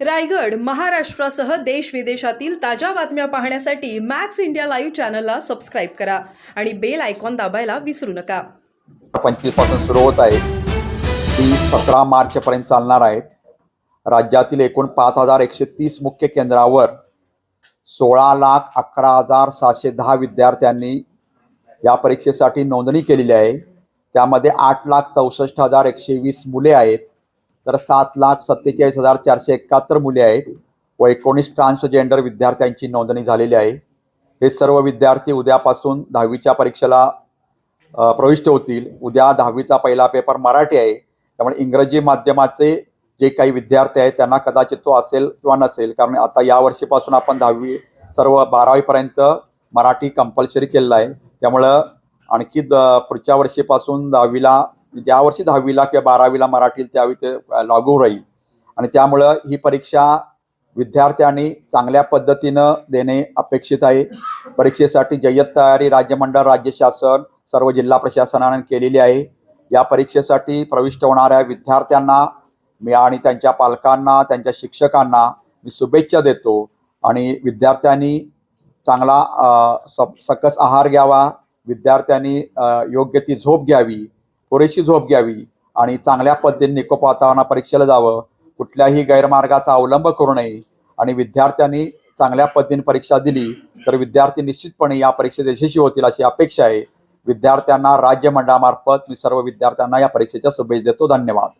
रायगड महाराष्ट्रासह देश विदेशातील ताज्या बातम्या पाहण्यासाठी मॅक्स इंडिया लाईव्ह चॅनलला सबस्क्राईब करा आणि बेल आयकॉन दाबायला विसरू नका. पंचवीसपासून सुरू होत आहे. ती सतरा मार्चपर्यंत चालणार आहेत. राज्यातील एकूण पाच हजार एकशे तीस मुख्य केंद्रावर सोळा लाख अकरा हजार सहाशे दहा विद्यार्थ्यांनी या परीक्षेसाठी नोंदणी केलेली आहे. त्यामध्ये आठ लाख चौसष्ट हजार एकशे वीस मुले आहेत. तर सात लाख सत्तेचाळीस हजार चारशे एकाहत्तर मुले आहेत व एकोणीस ट्रान्सजेंडर विद्यार्थ्यांची नोंदणी झालेली आहे. हे सर्व विद्यार्थी उद्यापासून दहावीच्या परीक्षेला प्रविष्ट होतील. उद्या दहावीचा पहिला पेपर मराठी आहे. त्यामुळे इंग्रजी माध्यमाचे जे काही विद्यार्थी आहेत त्यांना कदाचित तो असेल किंवा नसेल. कारण आता या वर्षीपासून आपण दहावी सर्व बारावीपर्यंत मराठी कंपल्सरी केलेलं आहे. त्यामुळं आणखी द पुढच्या वर्षीपासून दहावीला म्हणजे ज्या वर्षी दहावीला किंवा बारावीला मराठी त्यावेळी ते लागू राहील. आणि त्यामुळं ही परीक्षा विद्यार्थ्यांनी चांगल्या पद्धतीनं देणे अपेक्षित आहे. परीक्षेसाठी जय्यत तयारी राज्यमंडळ राज्य शासन सर्व जिल्हा प्रशासनाने केलेली आहे. या परीक्षेसाठी प्रविष्ट होणाऱ्या विद्यार्थ्यांना मी आणि त्यांच्या पालकांना त्यांच्या शिक्षकांना मी शुभेच्छा देतो. आणि विद्यार्थ्यांनी चांगला सकस आहार घ्यावा. विद्यार्थ्यांनी योग्य ती झोप घ्यावी. पुरेशी झोप घ्यावी आणि चांगल्या पद्धतीने निकोप वातावरणा परीक्षेला जावं. कुठल्याही गैरमार्गाचा अवलंब करू नये. आणि विद्यार्थ्यांनी चांगल्या पद्धतीने परीक्षा दिली तर विद्यार्थी निश्चितपणे या परीक्षेत यशस्वी होतील अशी अपेक्षा आहे. विद्यार्थ्यांना राज्य मंडळामार्फत मी सर्व विद्यार्थ्यांना या परीक्षेच्या शुभेच्छा देतो. धन्यवाद.